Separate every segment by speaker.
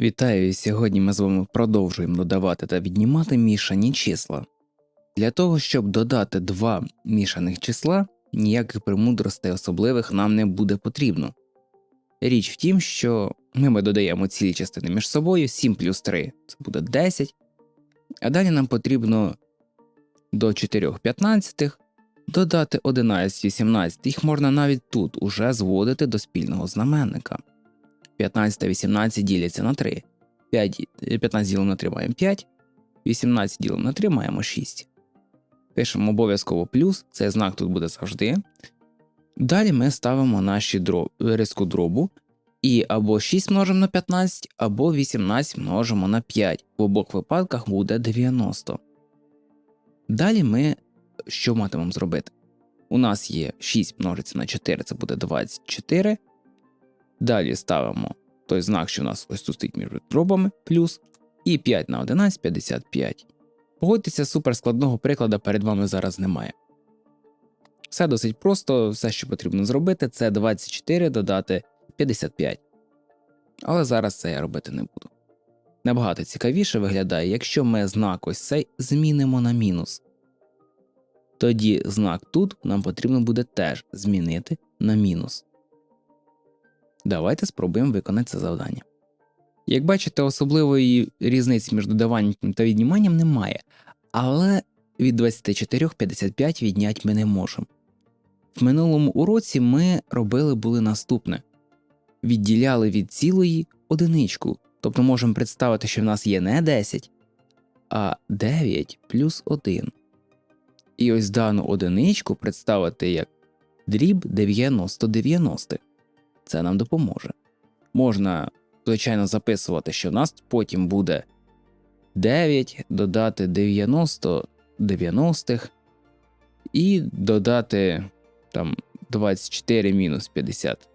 Speaker 1: Вітаю! і Сьогодні ми з вами продовжуємо додавати та віднімати мішані числа. Для того, щоб додати два мішаних числа, ніяких премудростей особливих нам не буде потрібно. Річ в тім, що ми, додаємо цілі частини між собою 7 плюс 3 це буде 10, а далі нам потрібно до 4 п'ятнадцятих додати 11 18, їх можна навіть тут уже зводити до спільного знаменника. 15 та 18 діляться на 3. 5, 15 ділимо на 3 маємо 5, 18 ділимо на 3 маємо 6. Пишемо обов'язково плюс, цей знак тут буде завжди. Далі ми ставимо наші дроб, риску дробу і або 6 множимо на 15, або 18 множимо на 5. В обох випадках буде 90. Далі ми що матимемо зробити? У нас є 6 множиться на 4, це буде 24. Далі ставимо той знак, що у нас ось тут стоїть між дробами, плюс, і 5 на 11 55. Погодьтеся, суперскладного прикладу перед вами зараз немає. Все досить просто, все, що потрібно зробити, це 24 додати 55. Але зараз це я робити не буду. Набагато цікавіше виглядає, якщо ми знак ось цей змінимо на мінус. Тоді знак тут нам потрібно буде теж змінити на мінус. Давайте спробуємо виконати це завдання. Як бачите, особливої різниці між додаванням та відніманням немає, але від 24 55 відняти ми не можемо. В минулому уроці ми робили були наступне: відділяли від цілої одиничку, тобто можемо представити, що в нас є не 10, а 9 плюс 1. І ось дану одиничку представити як дріб 90 90. Це нам допоможе. Можна, звичайно, записувати, що в нас потім буде 9 додати 90 90 і додати там 24 мінус 50.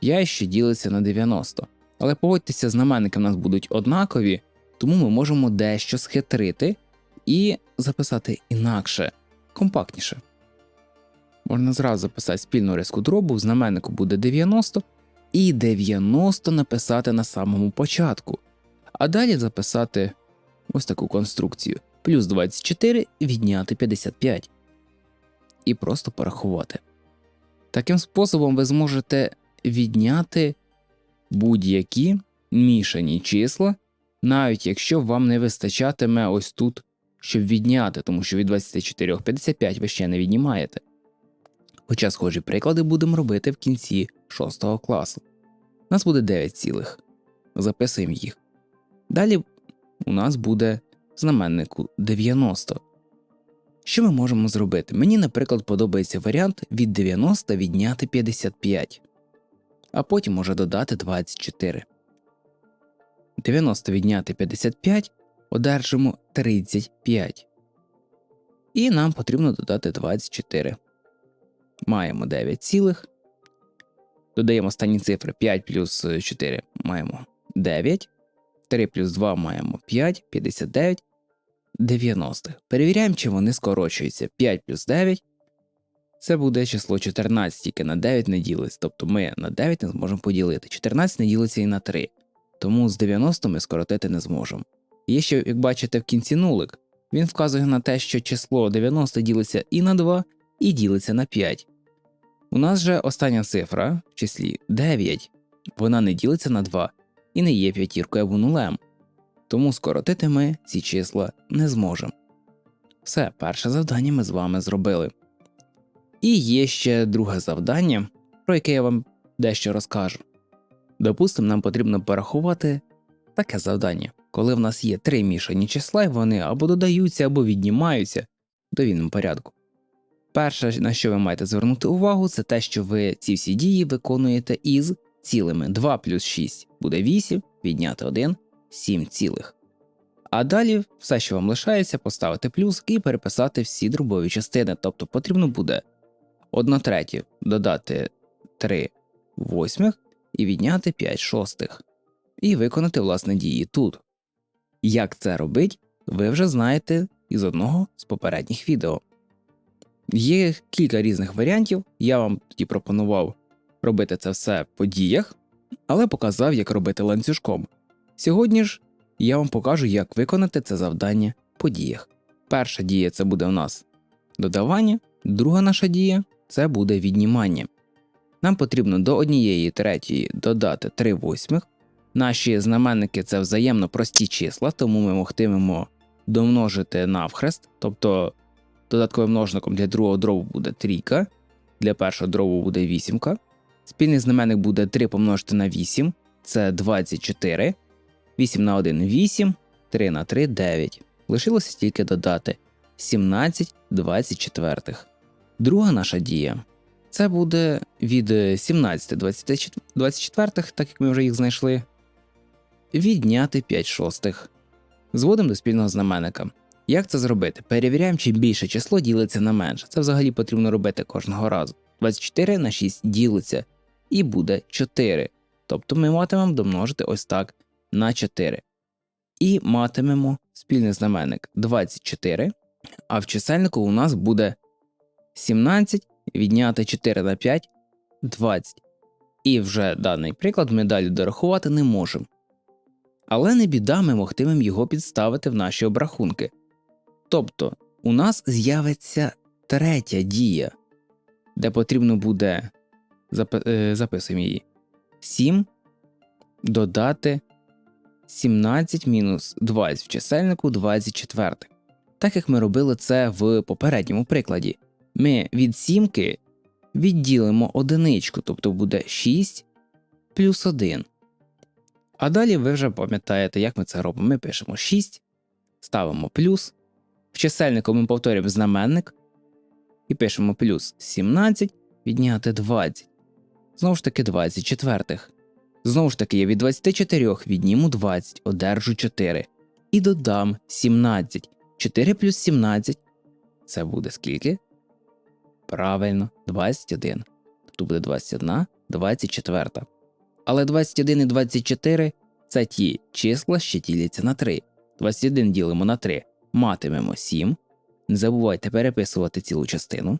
Speaker 1: 5 ще ділиться на 90. Але погодьтеся, знаменники в нас будуть однакові, тому ми можемо дещо схитрити і записати інакше, компактніше. Можна зразу записати спільну риску дробу, в знаменнику буде 90, і 90 написати на самому початку, а далі записати ось таку конструкцію: плюс 24 відняти 55. І просто порахувати. Таким способом ви зможете відняти будь-які мішані числа, навіть якщо вам не вистачатиме ось тут, щоб відняти, тому що від 24 55 ви ще не віднімаєте. Хоча схожі приклади будемо робити в кінці 6 класу. Нас буде 9 цілих. Записуємо їх. Далі у нас буде знаменнику 90. Що ми можемо зробити? Мені, наприклад, подобається варіант від 90 відняти 55, а потім може додати 24. 90 відняти 55 одержимо 35. І нам потрібно додати 24 маємо 9 цілих. Додаємо останні цифри 5 плюс 4 маємо 9. 3 плюс 2 маємо 5, 59, 90. Перевіряємо, чи вони скорочуються. 5 плюс 9. Це буде число 14, тільки на 9 не ділиться. Тобто ми на 9 не зможемо поділити. 14 не ділиться і на 3. Тому з 90 ми скоротити не зможемо. Є ще, як бачите, в кінці нулик. Він вказує на те, що число 90 ділиться і на 2, і ділиться на 5. У нас же остання цифра в числі 9, вона не ділиться на 2 і не є п'ятіркою або нулем, тому скоротити ми ці числа не зможемо. Все, перше завдання ми з вами зробили. І є ще друге завдання, про яке я вам дещо розкажу. Допустимо, нам потрібно порахувати таке завдання, коли в нас є три мішані числа, і вони або додаються, або віднімаються в довільному порядку. Перше, на що ви маєте звернути увагу, це те, що ви ці всі дії виконуєте із цілими 2 плюс 6 буде 8, відняти 1 7 цілих. А далі все, що вам лишається, поставити плюс і переписати всі дробові частини, тобто потрібно буде 1 третю додати 3 восьмих і відняти 5 шостих, і виконати власне дії тут. Як це робить, ви вже знаєте із одного з попередніх відео. Є кілька різних варіантів. Я вам тоді пропонував робити це все по діях, але показав, як робити ланцюжком. Сьогодні ж я вам покажу, як виконати це завдання по діях. Перша дія це буде у нас додавання, друга наша дія це буде віднімання. Нам потрібно до однієї третьої додати 3 восьмих. Наші знаменники це взаємно прості числа, тому ми могтимемо домножити навхрест, тобто додатковим множником для другого дробу буде трійка, для першого дробу буде вісімка. Спільний знаменник буде 3 помножити на 8, це 24. 8 на 1 8, 3 на 3 9. Лишилося тільки додати 17 24. Друга наша дія це буде від 17 24, так як ми вже їх знайшли, відняти 5 шостих. Зводимо до спільного знаменника. Як це зробити? Перевіряємо, чи більше число ділиться на менше. Це взагалі потрібно робити кожного разу. 24 на 6 ділиться і буде 4. Тобто ми матимемо домножити ось так на 4. І матимемо спільний знаменник 24, а в чисельнику у нас буде 17 відняти 4 на 5 20. І вже даний приклад ми далі дорахувати не можемо. Але не біда, ми могтимемо його підставити в наші обрахунки. Тобто, у нас з'явиться третя дія, де потрібно буде е, записуємо її 7 додати 17 мінус 20 в чисельнику 24. Так як ми робили це в попередньому прикладі, ми від сімки відділимо одиничку, тобто буде 6 плюс 1. А далі ви вже пам'ятаєте, як ми це робимо. Ми пишемо 6, ставимо плюс. В чисельнику ми повторюємо знаменник і пишемо плюс 17 відняти 20. Знову ж таки 24. Знову ж таки, я від 24 відніму 20, одержу 4. І додам 17. 4 плюс 17 це буде скільки? Правильно, 21. Тут буде 21, 24. Але 21 і 24 це ті числа, що діляться на 3. 21 ділимо на 3, матимемо 7. Не забувайте переписувати цілу частину.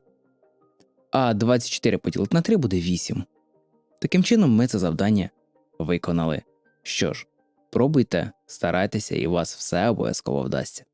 Speaker 1: А 24 поділити на 3 буде 8. Таким чином, ми це завдання виконали. Що ж, пробуйте, старайтеся, і у вас все обов'язково вдасться.